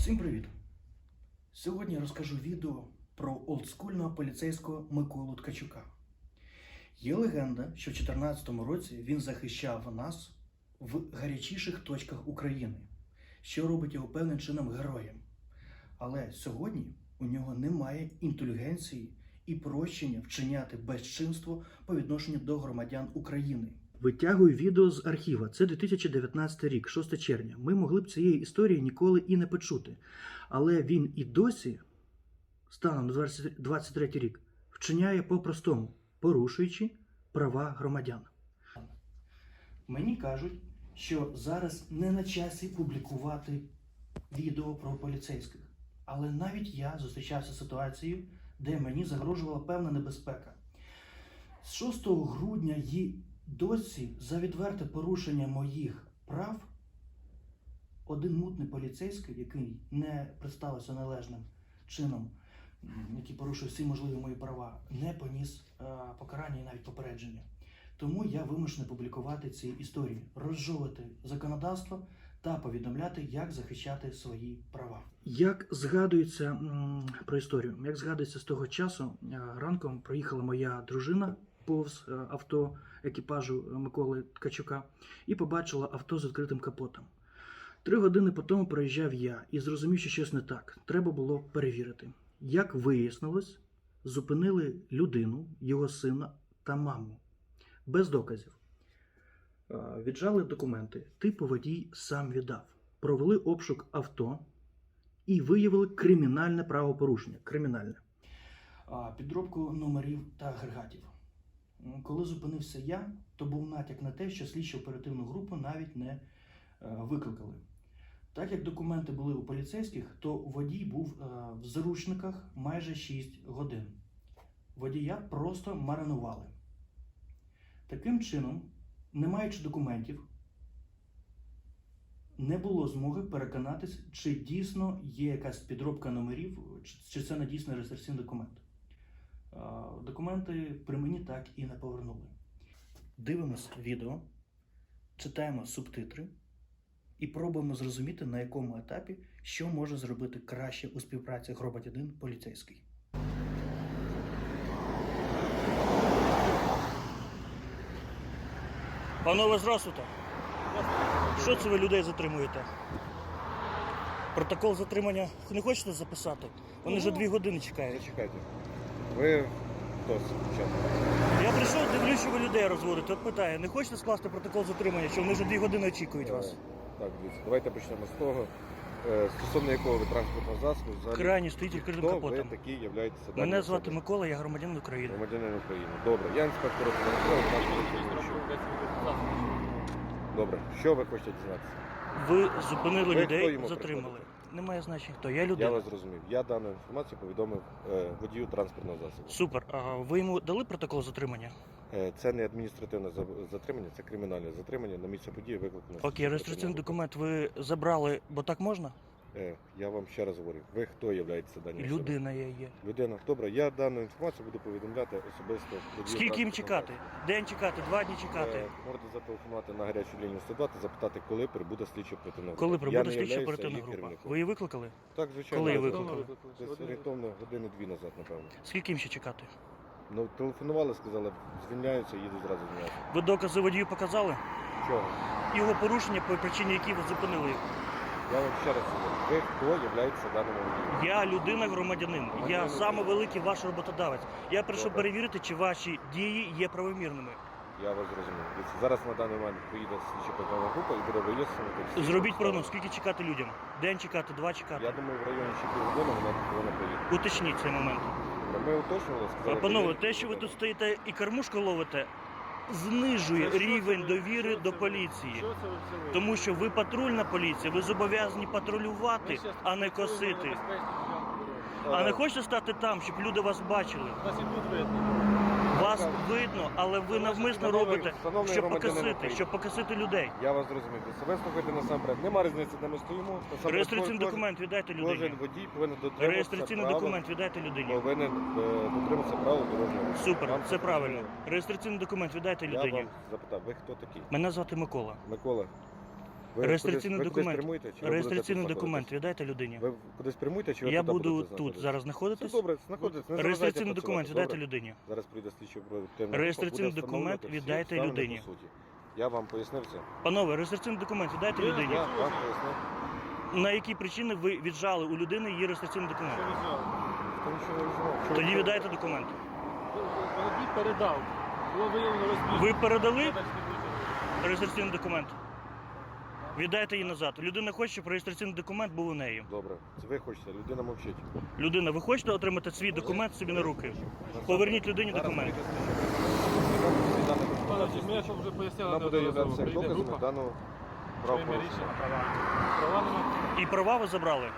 Всім привіт! Сьогодні розкажу відео про олдскульного поліцейського Миколу Ткачука. Є легенда, що в 2014 році він захищав нас в гарячіших точках України, що робить його певним чином героєм. Але сьогодні у нього немає інтелігенції і прощення вчиняти безчинство по відношенню до громадян України. Витягую відео з архіва. Це 2019 рік, 6 червня. Ми могли б цієї історії ніколи і не почути. Але він і досі, станом на 23 рік, вчиняє по-простому, порушуючи права громадян. Мені кажуть, що зараз не на часі публікувати відео про поліцейських. Але навіть я зустрічався з ситуацією, де мені загрожувала певна небезпека. З 6 грудня і досі за відверте порушення моїх прав один мутний поліцейський, який не представився належним чином, який порушив всі можливі мої права, не поніс е, покарання і навіть попередження. Тому я вимушений публікувати ці історії, розжовувати законодавство та повідомляти, як захищати свої права. Як згадується про історію, як згадується з того часу, е, ранком проїхала моя дружина повз е, авто екіпажу е, Миколи Ткачука і побачила авто з відкритим капотом. Три години по тому проїжджав я і зрозумів, що щось не так. Треба було перевірити. Як вияснилось, зупинили людину, його сина та маму без доказів. Е, Віджали документи. Типу водій сам віддав. Провели обшук авто і виявили кримінальне правопорушення. Кримінальне. Підробку номерів та агрегатів. Коли зупинився я, то був натяк на те, що слідчо оперативну групу навіть не е, викликали. Так як документи були у поліцейських, то водій був е, в заручниках майже 6 годин. Водія просто маринували. Таким чином, не маючи документів, не було змоги переконатись, чи дійсно є якась підробка номерів, чи це не дійсно реєстраційний документ. Документи при мені так і не повернули. Дивимось відео, читаємо субтитри і пробуємо зрозуміти, на якому етапі що може зробити краще у співпраці громадянин поліцейський. Панове, здравствуйте. Що це ви людей затримуєте? Протокол затримання не хочете записати? Вони вже дві години чекають. Чекайте. Ви хто спочатку? Я прийшов, дивлюсь, що ви людей розводите. От питаю, не хочете скласти протокол затримання, що вони вже дві години очікують вас? Так, дивіться, давайте почнемо з того, е, стосовно якого ви транспортного засобу взагалі. Крайні стоїть відкритим Хто капотом. ви такі являєтеся Мене даною звати особою? Микола, я громадянин України. Громадянин України. Добре, я інспектор Микола. Добре, що ви хочете дізнатися? Ви зупинили Ви хто людей, йому затримали. приходите? Немає значення хто. Я Я людина. вас зрозумів. Я дану інформацію повідомив е, водію транспортного засобу. Супер. А ви йому дали протокол затримання? Е, це не адміністративне за- затримання, це кримінальне затримання. На місце події викликано. Окей, реєстраційний документ ви забрали, бо так можна? Е, я вам ще раз говорю, ви хто даною особою? Людина я є. Людина, добре, я дану інформацію буду повідомляти особисто. Скільки їм чекати? День чекати, два дні чекати. Е, Можете зателефонувати на гарячу лінію 102 та запитати, коли прибуде слідчо оперативна група. Коли прибуде не слідча оперативна група? Ви її викликали? Так, звичайно. Коли її викликали? Десь орієнтовно години-дві назад, напевно. Скільки їм ще чекати? Ну, телефонували, сказали, звільняються, їду зразу звільняюся. Ви докази водію показали? Чого? Його порушення, по причині якій ви зупинили. Я вам ще раз говорю, ви хто являється даним водієм? Я людина громадянин. Я саме великий ваш роботодавець. Я прийшов Добре. перевірити, чи ваші дії є правомірними. Я вас зрозумів. Дивіться, Зараз на даний момент поїде слідчо оперативна група і буде вияснювати. всі Зробіть обставини. прогноз, скільки чекати людям? День чекати, два чекати. Я думаю, в районі ще півгодини вона повинна приїхати. Уточніть цей момент. Ми уточнювали, сказали. А, Панове, те, що ви тут стоїте і кормушку ловите, знижує рівень довіри до поліції. Тому що ви патрульна поліція, ви зобов'язані патрулювати, а не косити. А не хочете стати там, щоб люди вас бачили? Вас і тут видно. Вас видно, але ви навмисно Шановний- робите, шановний щоб громадянин покосити, України. щоб покосити людей. Я вас зрозумів. Ви себе слухайте насамперед. Нема різниці, де ми стоїмо. Насамперед, Реєстраційний кожен- документ віддайте Кожен людині. водій повинен дотримуватися Реєстраційний правил, документ віддайте людині. Повинен е, дотримуватися правил дорожнього руху. Супер, це правильно. зрозуміло? Реєстраційний документ віддайте Я людині. вам запитав, ви хто такий? Мене звати Микола. Микола. Ви Реєстраційний кудись- ви кудись документ. прямуєте, чи ви будете Реєстраційний тут документ знаходитись? віддайте людині. Ви кудись прямуєте, чи ви Я буду будете тут знаходитись? зараз Все знаходитись. добре, знаходитесь. не Реєстраційний документ віддайте людині. Зараз прийде слідчо оперативна Реєстраційний група, буде документ встановлювати всі віддайте обставини людині. по суті. Я вам пояснив це. Панове, реєстраційний документ віддайте людині. Я вам пояснив. На які причини ви віджали у людини її реєстраційний документ? Що ви. Що Тоді ви- віддайте документ. Передав. Було виявлено розбіг. Ви передали реєстраційний документ? Віддайте її назад. Людина хоче, щоб реєстраційний документ був у неї. Добре, це ви хочете, людина мовчить. Людина, ви хочете отримати свій документ собі на руки? Поверніть людині документ. Пане, Ми що вже пояснили, Вона буде являтися як доказами даного правопорушення. Права. І права ви забрали?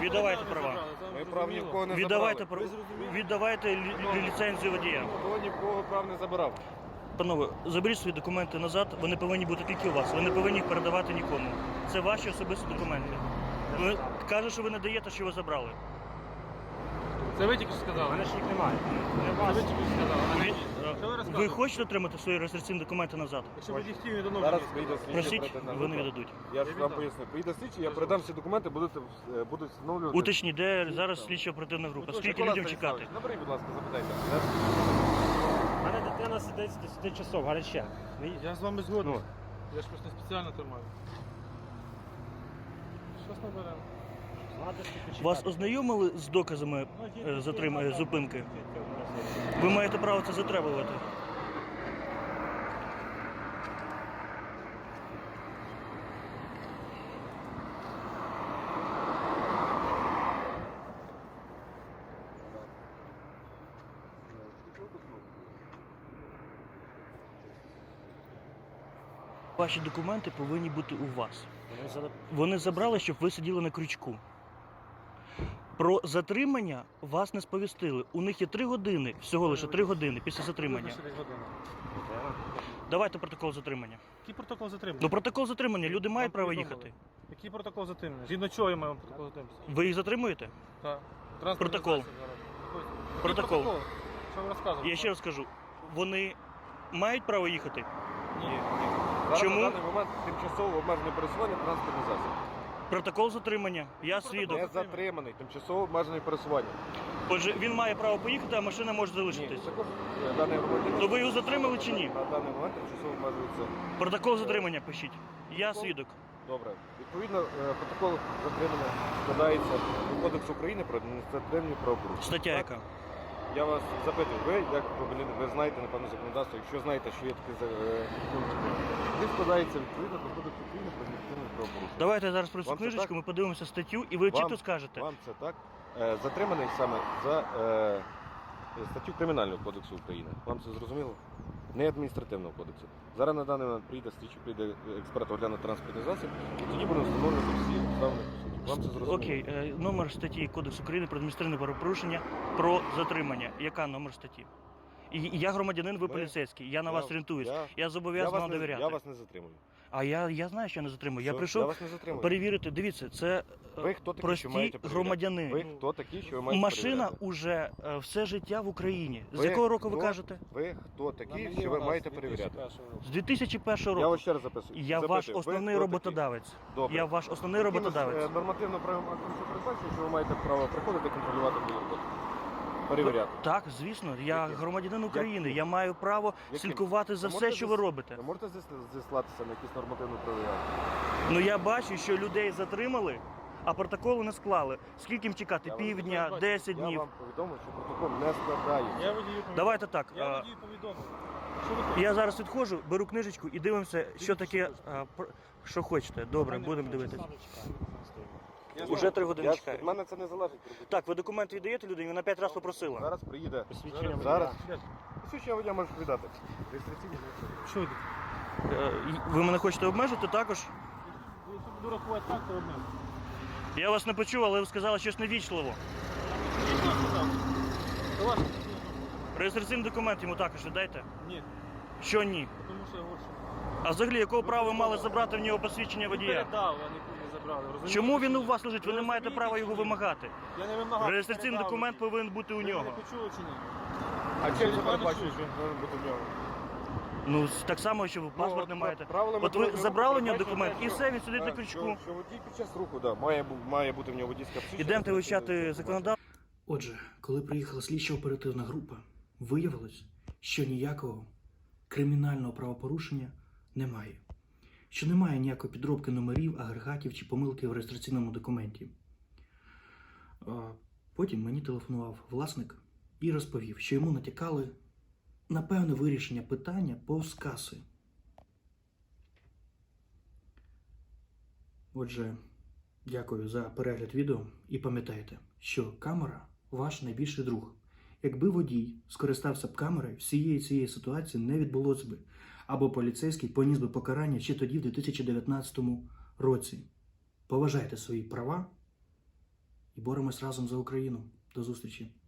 Віддавайте права. Ми прав ні в кого не Віддавайте, забрали. прав- віддавайте лі- лі- ліцензію водія. Ніхто ні в кого прав не забирав. Панове, заберіть свої документи назад, вони повинні бути тільки у вас. Ви не повинні їх передавати нікому. Це ваші особисті документи. Ви кажете, що ви не даєте, що ви забрали. Це ви тільки що сказали. Мене ж їх немає. Не Це ви тільки що сказали. а Ви, мені. Що ви ви хочете отримати свої реєстраційні документи назад? Якщо водій хотів, не дано Зараз мені. прийде слідчо Просіть, оперативна вони віддадуть. Я ж вам поясню. Прийде слідчий, я передам всі документи, будете, е, будуть встановлювати. Уточніть, де зараз слідча оперативна група? Микола Скільки людям чекати? Наберіть, будь ласка, запитайте. Дитина сидить 10 часов, гаряче. Я з вами згоден. Ну. Я ж просто спеціально тримаю. Щось наберемо. Надо Вас ознайомили з доказами Ну, е, затримання зупинки? Ви маєте право це затребувати. Ваші документи повинні бути у вас. Вони за- Вони забрали, щоб ви сиділи на крючку. Про затримання вас не сповістили. У них є три години, всього лише три години після затримання. Давайте протокол затримання. Який протокол затримання? Ну протокол затримання, люди мають Вам право повідомили. їхати. Який протокол затримання? Згідно чого я маю протокол затримання? Ви їх затримуєте? Так. Транспортний Протокол. засіб зараз. Який Протокол. Що ви розказуєте? Я ще раз кажу, вони мають право їхати? Ні. Зараз Чому? на даний момент тимчасово обмежене пересування транспортний засіб. Протокол затримання. Я свідок. Не затриманий, тимчасово обмежене пересування. Отже, він має право поїхати, а машина може Ні, залишитись. також е, даний. То ви його затримали чи ні? На даний момент тимчасово обмежується. Протокол затримання пишіть. Я свідок. Добре. Відповідно, е, протокол затримання складається у Кодекс України про адміністративні правопорушення. Стаття Так? яка? Я вас запитую, ви як громадянин, ви знаєте, напевно, законодавство, якщо знаєте, що є таке е, пункт, він складається відповідно до Кодексу України про адміністративні правопорушення. Давайте зараз про цю Вам це книжечку, так? ми подивимося статтю, і ви Вам- чітко скажете. Вам це так? Е, Затриманий саме за е, статтю Кримінального кодексу України. Вам це зрозуміло? Не адміністративного кодексу. Зараз на даний момент прийде слідчий, прийде експерт огляне транспортний засіб, і тоді будемо встановлювати всі обставини. Вам це зрозуміло? Окей, е, номер статті Кодексу України про адміністративне правопорушення про затримання. Яка номер статті? І я громадянин, ви поліцейський. Я на вас орієнтуюсь. я- Я Я зобов'язаний вам не, довіряти. я вас не затримую. А я, я знаю, що я не затримую. Я Все, прийшов я вас не затримую. перевірити. Дивіться, це Ви хто такі, прості що маєте перевіряти? громадяни. Ви хто такі, що ви маєте Машина перевіряти? уже е, все життя в Україні. З Ви якого року ви хто? кажете? Ви хто такі, що ви маєте перевіряти? З 2001 Я року. вас ще раз записую. Я Запитую, ваш ви основний хто роботодавець. такі? Добре. Я ваш основний Якимось, роботодавець. е, Нормативно правим актом що передбачено, що ви маєте право приходити контролювати мою роботу. Перевіряти. Так, звісно, я Яким? громадянин України. Яким? Я маю право Яким? слідкувати за Ви все, можете що ви зас- робите. Ви можете зіс- зіслатися на якісь нормативно правові? Ну я бачу, що людей затримали, а протоколи не склали. Скільки їм чекати? Я вам Півдня, бачу. 10 Я днів. вам повідомив, що протокол не складається. Я водію повідомив. Давайте так. Я а, водію повідомив. Що ви хочете? Я зараз відходжу, беру книжечку і дивимося, що таке. а, пр- Що хочете. Добре, будемо дивитися. Я Уже знаю. три години Я- чекаю. Від мене це не залежить. прибуття. Так, ви документи віддаєте людині, вона п'ять разів попросила. Зараз приїде. Посвідчення Зараз. Посвідчення водія можеш віддати. Реєстраційні Що ви тут? Е, Ви мене хочете обмежити також? Якщо буду рахувати так, то одне. Я вас не почув, але ви сказали щось невічливо. Що сказав? Реєстраційний документ йому також віддайте. Ні, Що ні? тому що я горше. А взагалі, якого права ви мали забрати в нього посвідчення водія? передав, а не забрали. розумієте? Чому він у вас лежить? Ви Ви не маєте права його вимагати. Я не вимагав. Реєстраційний передав документ повинен бути у Ви нього. мене почули чи ні? А чим Чи це пане що він повинен бути в нього? Ну, так само, що ви паспорт Ну, не маєте. правилами От ви дорожнього забрали у нього документ, і все, він сидить на Так, крючку. Що, що водій під час руху, да, має, бу- має бути в нього водійська психіка. Ідемте вивчати законодавство. Отже, коли приїхала слідчо-оперативна група, виявилось, що ніякого кримінального правопорушення немає. Що немає ніякої підробки номерів, агрегатів чи помилки в реєстраційному документі. Потім мені телефонував власник і розповів, що йому натякали на певне вирішення питання по скаси. Отже, Дякую за перегляд відео і пам'ятайте, що камера ваш найбільший друг. Якби водій скористався б камерою, всієї цієї ситуації не відбулося би, або поліцейський поніс би покарання ще тоді, в 2019 році. Поважайте свої права і боремось разом за Україну. До зустрічі!